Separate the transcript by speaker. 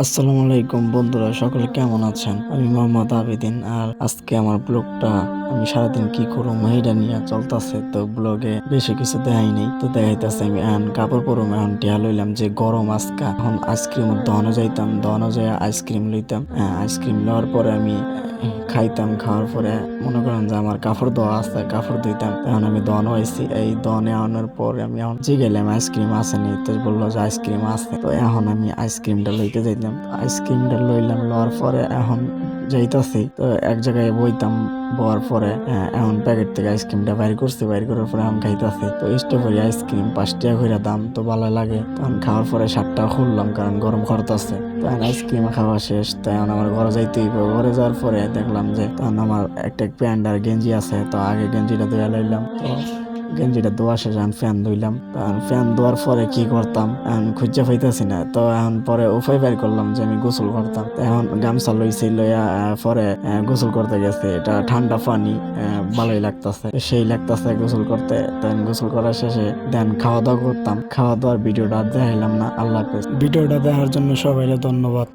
Speaker 1: আসসালামু আলাইকুম বন্ধুরা, সকলে কেমন আছেন? আমি মোহাম্মদ আবেদিন আর আজকে আমার ব্লগটা আমি সারাদিন কি করব মহিলা নিয়ে চলতেছে। তো ব্লগে বেশি কিছু দেখাই নেই। তো দেখাইতেছে আমি এন কাপড় পরম এখন টিয়া লইলাম যে গরম আজকা। এখন আইসক্রিম দহনো যাইতাম দহনো যায় আইসক্রিম লইতাম। আইসক্রিম লওয়ার পরে আমি খাইতাম, খাওয়ার পরে মনে করেন যে আমার কাপড় ধোয়া আছে, কাপড় ধুইতাম। এখন আমি দন হয়েছি এই দন আনার পর আমি এখন যে গেলাম, আইসক্রিম আসেনি, তো বলল যে আইসক্রিম আছে। তো এখন আমি আইসক্রিমটা লইতে যাইতাম আইসক্রিমটা লইলাম, লওয়ার পরে এখন যাইতাছি, তো এক জায়গায় বইতাম, বওয়ার পরে এখন প্যাকেট থেকে আইসক্রিমটা বাইর করছি, বাইর করার পরে আমি খাইতাছি। তো স্ট্রবেরি আইসক্রিম পাঁচ টাকা করে দাম, তো ভালো লাগে। তখন খাওয়ার পরে সাতটা খুললাম, কারণ গরম করতেছে তো এখন আইসক্রিম খাওয়া শেষ, তো এখন আমার ঘরে যাইতে হইব ঘরে যাওয়ার পরে দেখলাম যে তখন আমার একটা প্যান্ট আর গেঞ্জি আছে, তো আগে গেঞ্জিটা ধুয়ে লাইলাম, তো গেঞ্জিটা ধোয়া শেষ এখন ফ্যান ধুইলাম। তখন ফ্যান ধোয়ার পরে কি করতাম? এখন খুঁজে পাইতেছি না। তো এখন পরে উপায় বের করলাম যে আমি গোসল করতাম। এখন গামছা লইছি, লইয়া পরে গোসল করতে গেছে। এটা ঠান্ডা পানি ভালোই লাগতাছে। সেই লাগতাছে গোসল করতে। তখন গোসল করার শেষে দেন খাওয়া দাওয়া করতাম। খাওয়া দাওয়ার ভিডিওটা দেখাইলাম না। আল্লাহ হাফেজ। ভিডিওটা দেখার জন্য সবাইকে ধন্যবাদ।